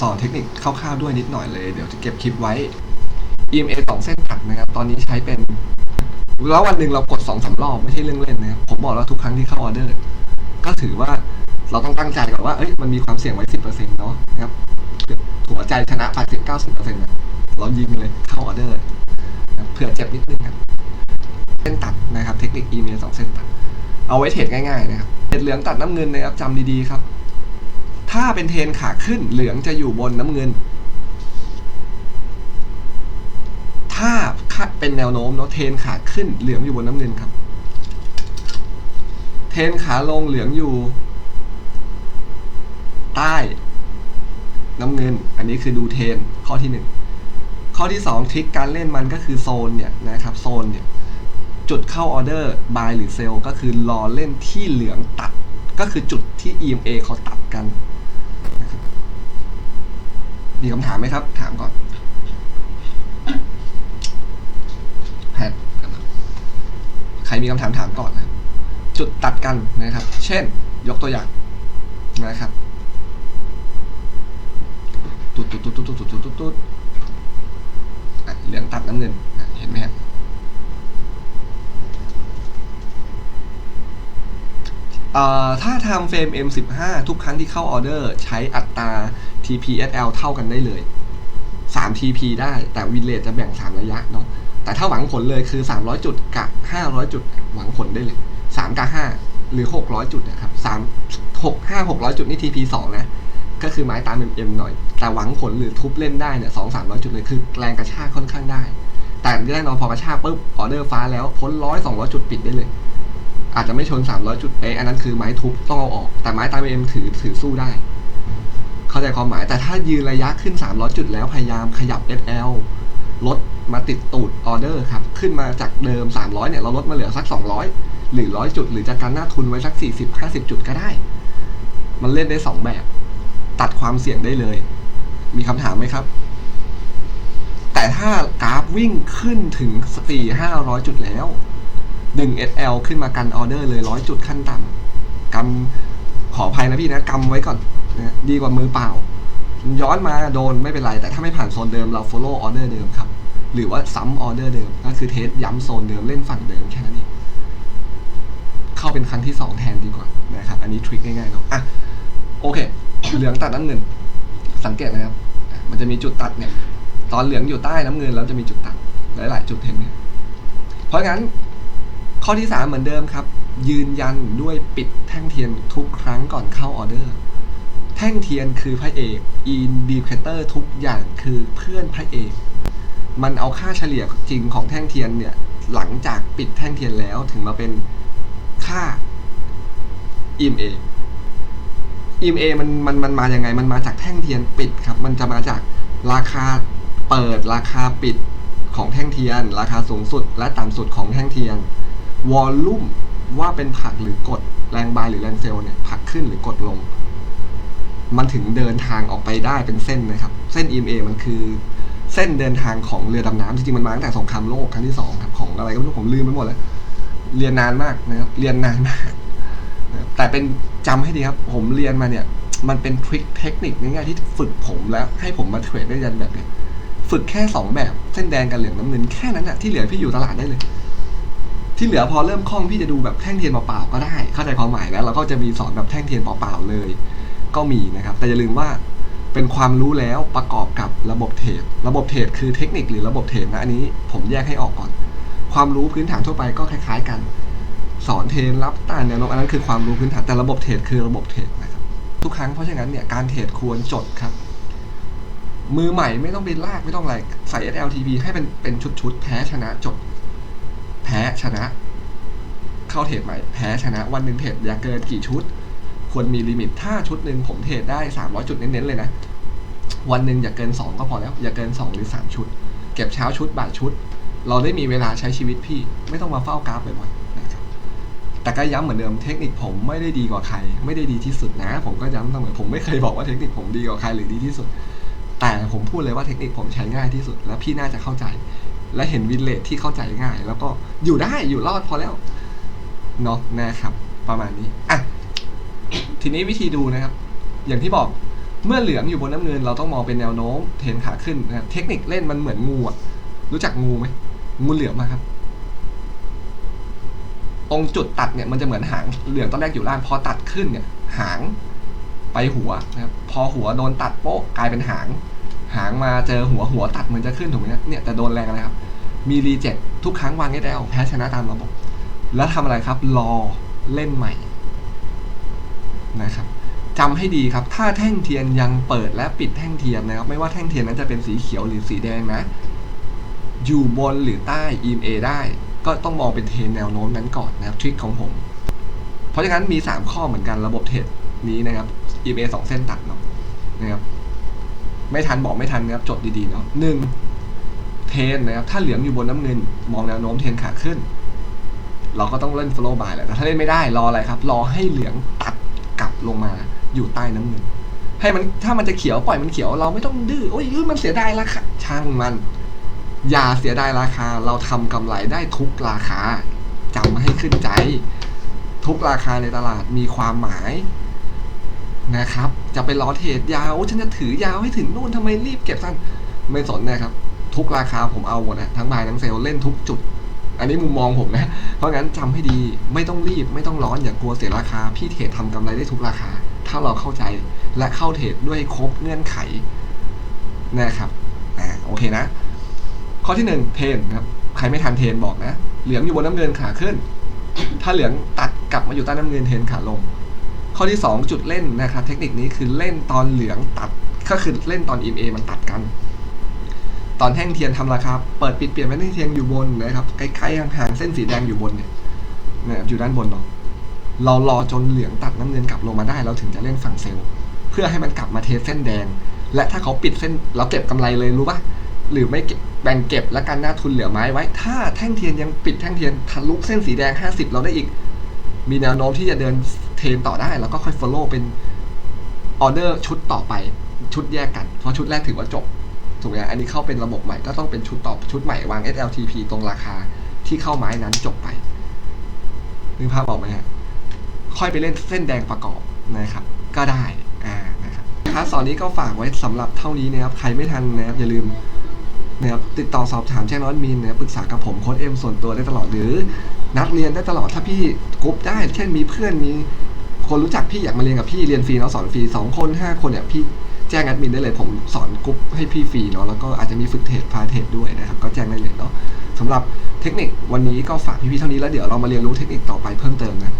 สอนเทคนิคคร่าวๆด้วยนิดหน่อยเลย เดี๋ยวจะเก็บคลิปไว้ EMA สองเส้นตัดนะครับ ตอนนี้ใช้เป็น แล้ววันหนึ่งเรากดสองสารอบไม่ใช่เรื่องเล่นนะครับ ผมบอกแล้วทุกครั้งที่เข้าออเดอร์ ก็ถือว่าเราต้องตั้งใจก่อนว่า เอ้ย มันมีความเสี่ยงไว้สิบเปอร์เซ็นต์เนาะนะครับหัวใจชนะแปดสิบเก้าสิบเปอร์เซ็นต์นะเรายิงเลยเข้าออเดอร์นะเผื่อเจ็บนิดนึงครับ เส้นตัดนะครับ เทคนิค EMA สองเส้นตัด เอาไว้เทรดง่ายๆนะครับเทรดเหลืองตัดน้ำเงินนะครับจำดีๆครับ ถ้าเป็นเทนขาขึ้นเหลืองจะอยู่บนน้ำเงิน ถ้าเป็นแนวโน้มเนาะเทนขาขึ้นเหลืองอยู่บนน้ำเงินครับ เทนขาลงเหลืองอยู่ ใต้น้ำเงิน อันนี้คือดูเทนข้อที่หนึ่งข้อที่สองทริคการเล่นมันก็คือโซนเนี่ยนะครับโซนเนี่ยจุดเข้าออเดอร์ buy หรือ sell ก็คือรอเล่นที่เหลืองตัด ก็คือจุดที่ EMA เขาตัดกัน มีคำถามไหมครับ ถามก่อนแพทใครมีคำถามถามก่อนนะ จุดตัดกันนะครับ เช่น ยกตัวอย่างนะครับตุ๊ดตุ๊ดตุ๊ดตุ๊ดตุ๊ดตุ๊ดตุ๊ดตุ๊ดเหลืองตัดน้ำเงินเห็นไหมครับอ่อถ้าทำเฟรม M15 ทุกครั้งที่เข้าออเดอร์ ใช้อัตรา TPSL เท่ากันได้เลย 3 TP ได้แต่วินเลทจะแบ่ง 3 ระยะเนาะแต่ถ้าหวังผลเลยคือ 300 จุดกับ500 จุดหวังผลได้เลย 3 กับ 5 หรือ 600 จุดนะครับ3 6 5 600 จุดนี่ TP 2 นะ ก็คือไม้ตาม MM หน่อย แต่หวังผลหรือทุบเล่นได้เนี่ย2 300จุดเลยคือแรงกระชากค่อนข้างได้ แต่แน่นอนพอกระชากปุ๊บออเดอร์ฟ้าแล้วพ้นร้อยสองร้อยจุดปิดได้เลย อาจจะไม่ชน300จุดเป๊ะอันนั้นคือไม้ทุบต้องเอาออก แต่ไม้ตามเอ็มถือถือสู้ได้ เข้าใจความหมายแต่ถ้ายืนระยะขึ้น 300 จุดแล้วพยายามขยับ SL ลดมาติดตูดออเดอร์ครับ ขึ้นมาจากเดิม 300 เนี่ย เราลดมาเหลือสัก 200 หรือ 100 จุด หรือจากการหน้าทุนไว้สัก 40 50 จุดก็ได้ มันเล่นได้ 2 แบบ ตัดความเสี่ยงได้เลย มีคำถามไหมครับ แต่ถ้ากราฟวิ่งขึ้นถึง 4 500 จุดแล้วดึง SL ขึ้นมากันออเดอร์เลยร้อยจุดขั้นต่ำกำขออภัยนะพี่นะกำไว้ก่อน นะดีกว่ามือเปล่า ย้อนมาโดนไม่เป็นไร แต่ถ้าไม่ผ่านโซนเดิมเรา follow ออเดอร์เดิมครับ หรือว่าซ้ำออเดอร์เดิม ก็คือเทสย้ำโซนเดิมเล่นฝั่งเดิมแค่นั้นเองเข้าเป็นครั้งที่ 2 แทนดีกว่านะครับ อันนี้ทริคง่ายๆเนาะอะโอเค เหลืองตัดน้ำเงิน สังเกตนะครับ มันจะมีจุดตัดเนี่ย ตอนเหลืองอยู่ใต้น้ำเงินแล้วจะมีจุดตัดหลายๆจุดเห็นไหมเพราะงั้นข้อที่ 3 เหมือนเดิมครับ ยืนยันด้วยปิดแท่งเทียนทุกครั้งก่อนเข้าออเดอร์ แท่งเทียนคือพระเอกอินดิเคเตอร์ทุกอย่างคือเพื่อนพระเอก มันเอาค่าเฉลี่ยจริงของแท่งเทียนเนี่ย หลังจากปิดแท่งเทียนแล้วถึงมาเป็นค่า EMA EMA มันมันมันมาอย่างไง มันมาจากแท่งเทียนปิดครับ มันจะมาจากราคาเปิดราคาปิดของแท่งเทียน ราคาสูงสุด และต่ำสุดของแท่งเทียนวอลลุ่มว่าเป็นผักหรือกดแรงบายหรือแรงเซลล์เนี่ยผักขึ้นหรือกดลง มันถึงเดินทางออกไปได้เป็นเส้นนะครับ เส้น EMA มันคือเส้นเดินทางของเรือดำน้ำจริงๆมันมาตั้งแต่สงครามโลกครั้งที่สองครับของอะไรก็ไม่รู้ผมลืมไปหมดเลยเรียนนานมากนะครับเรียนนานมากแต่เป็นจำให้ดีครับ ผมเรียนมาเนี่ย มันเป็นทริคเทคนิคง่ายๆที่ฝึกผมแล้ว ให้ผมมาเทรดได้ยันแบบเนี้ยฝึกแค่สองแบบเส้นแดงกับเหลืองน้ำเงินแค่นั้นอะที่เหลือพี่อยู่ตลาดได้เลย ที่เหลือพอเริ่มคล่องพี่จะดูแบบแท่งเทียนเปล่าๆก็ได้ เข้าใจความหมายแล้วเราก็จะมีสอนแบบแท่งเทียนเปล่าๆเลย ก็มีนะครับ แต่อย่าลืมว่าเป็นความรู้แล้วประกอบกับระบบเทรดระบบเทรดคือเทคนิคหรือระบบเทรดนะอันนี้ผมแยกให้ออกก่อน ความรู้พื้นฐานทั่วไปก็คล้ายๆ กัน สอนเทรนรับต้านแนวโน้มอันนั้นคือความรู้พื้นฐานแต่ระบบเทรดคือระบบเทรดนะครับทุกครั้งเพราะฉะนั้นเนี่ยการเทรดควรจดครับ มือใหม่ไม่ต้องไปลากไม่ต้องอะไรใส่ SLTP ให้เป็นเป็นชุดๆแพ้ชนะจบแพ้ชนะ เข้าเทรดใหม่แพ้ชนะวันหนึ่งเทรดอย่าเกินกี่ชุด ควรมีลิมิตถ้าชุดหนึ่งผมเทรดได้ 300 จุดเน้นๆเลยนะ วันหนึ่งอย่าเกิน 2 ก็พอแล้ว อย่าเกิน 2 หรือ 3 ชุด เก็บเช้าชุดบ่ายชุด เราได้มีเวลาใช้ชีวิตพี่ ไม่ต้องมาเฝ้ากราฟบ่อยๆนะครับแต่ก็ย้ำเหมือนเดิมเทคนิคผมไม่ได้ดีกว่าใคร ไม่ได้ดีที่สุดนะ ผมก็ย้ำเสมอผมไม่เคยบอกว่าเทคนิคผมดีกว่าใครหรือดีที่สุด แต่ผมพูดเลยว่าเทคนิคผมใช้ง่ายที่สุด และพี่น่าจะเข้าใจ และเห็นวินเลทที่เข้าใจง่าย แล้วก็อยู่ได้อยู่รอดพอแล้วเนาะนะครับประมาณนี้อะ ทีนี้วิธีดูนะครับ อย่างที่บอกเมื่อเหลืองอยู่บนน้ำเงิน เราต้องมองเป็นแนวโน้มเทนขาขึ้นนะครับเทคนิคเล่นมันเหมือนงูอะรู้จักงูไหมงูเหลือมอะครับ ตรงจุดตัดเนี่ยมันจะเหมือนหางเหลืองตอนแรกอยู่ล่างพอตัดขึ้นเนี่ย หางไปหัวนะครับ พอหัวโดนตัดโป๊ะกลายเป็นหาง หางมาเจอหัวหัวตัดมันจะขึ้นถูกไหมเนี่ยแต่โดนแรงอะไรครับ มีรีเจ็คทุกครั้งวางให้ได้แพ้ชนะตามระบบ แล้วทำอะไรครับ รอเล่นใหม่ นะครับจำให้ดีครับ ถ้าแท่งเทียนยังเปิดและปิดแท่งเทียนนะครับ ไม่ว่าแท่งเทียนนั้นจะเป็นสีเขียวหรือสีแดงนะ อยู่บนหรือใต้ EMA ได้ ก็ต้องมองเป็นเทรนแนวโน้มนั้นก่อนนะครับทริคของผม เพราะฉะนั้นมี 3 ข้อเหมือนกันระบบเทรดนี้นะครับ EMA สองเส้นตัดเนาะนะครับ ไม่ทันบอกไม่ทันนะครับจดดีๆเนาะหนึ่งเทรนนะครับ ถ้าเหลืองอยู่บนน้ำเงิน มองแนวโน้มเทนขาขึ้น เราก็ต้องเล่น follow by แหละแต่ถ้าเล่นไม่ได้รออะไรครับ รอให้เหลือง ลงมาอยู่ใต้น้ำเงิน ให้มันถ้ามันจะเขียวปล่อยมันเขียวเราไม่ต้องดื้อโอ้ยเอ้ยมันเสียดายราคาช่างมัน อย่าเสียดายราคาเราทำกำไรได้ทุกราคาจำให้ขึ้นใจ ทุกราคาในตลาดมีความหมาย นะครับ จะไปรอเทรดยาวฉันจะถือยาวให้ถึงนู่นทำไมรีบเก็บสั้น ไม่สนนะครับ ทุกราคาผมเอาหมดนะทั้งบายทั้งเซลล์เล่นทุกจุด อันนี้มุมมองผมนะ เพราะงั้นจำให้ดีไม่ต้องรีบไม่ต้องร้อนอย่ากลัวเสียราคา พี่เทรดทำกำไรได้ทุกราคา ถ้าเราเข้าใจและเข้าเทรดด้วยครบเงื่อนไขนะครับอ่าโอเคนะ ข้อที่หนึ่งเทรนครับใครไม่ทันเทรนบอกนะ เหลืองอยู่บนน้ำเงินขาขึ้น ถ้าเหลืองตัดกลับมาอยู่ใต้น้ำเงินเทรนขาลง ข้อที่สองจุดเล่นนะครับเทคนิคนี้คือเล่นตอนเหลืองตัดก็คือเล่นตอน EMA มันตัดกัน ตอนแท่งเทียนทำราคาเปิดปิดเปลี่ยนแม่แท่งเทียนอยู่บนนะครับใกล้ๆห่างๆเส้นสีแดงอยู่บนเนี่ยนะครับอยู่ด้านบนเนาะเรารอจนเหลืองตัดน้ำเงินกลับลงมาได้เราถึงจะเล่นฝั่งเซลล์เพื่อให้มันกลับมาเทสเส้นแดง และถ้าเขาปิดเส้นเราเก็บกำไรเลยรู้ปะหรือไม่เก็บแบ่งเก็บแล้วกันหน้าทุนเหลือไม้ไว้ ถ้าแท่งเทียนยังปิดแท่งเทียนทะลุเส้นสีแดง 50 เราได้อีก มีแนวโน้มที่จะเดินเทนต่อได้แล้วก็ค่อย follow เป็นออเดอร์ชุดต่อไปชุดแยกกัน เพราะชุดแรกถือว่าจบ ถูกไหมอันนี้เข้าเป็นระบบใหม่ก็ต้องเป็นชุดต่อชุดใหม่วาง SLTP ตรงราคาที่เข้าไม้นั้นจบไปนึกภาพออกไหมฮะค่อยไปเล่นเส้นแดงประกอบนะครับ ก็ได้อ่านะครับคลาสสอนนี้ก็ฝากไว้สำหรับเท่านี้นะครับ ใครไม่ทันนะครับอย่าลืมนะครับติดต่อสอบถามแจ้งน้อยมีนนะครับปรึกษากับผมโค้ดเอ็มส่วนตัวได้ตลอดหรือนัดเรียนได้ตลอดถ้าพี่กรุ๊ปได้ เช่นมีเพื่อนมีคนรู้จักพี่อยากมาเรียนกับพี่เรียนฟรีเนาะสอนฟรีสองคนห้าคนเนี่ยพี่ แจ้งแอดมินได้เลยผมสอนกรุ๊ปให้พี่ฟรีเนาะแล้วก็อาจจะมีฝึกเทรดพาเทรดด้วยนะครับก็แจ้งได้เลยเนาะสำหรับเทคนิควันนี้ก็ฝากพี่ๆเท่านี้แล้วเดี๋ยวเรามาเรียนรู้เทคนิคต่อไปเพิ่มเติมนะ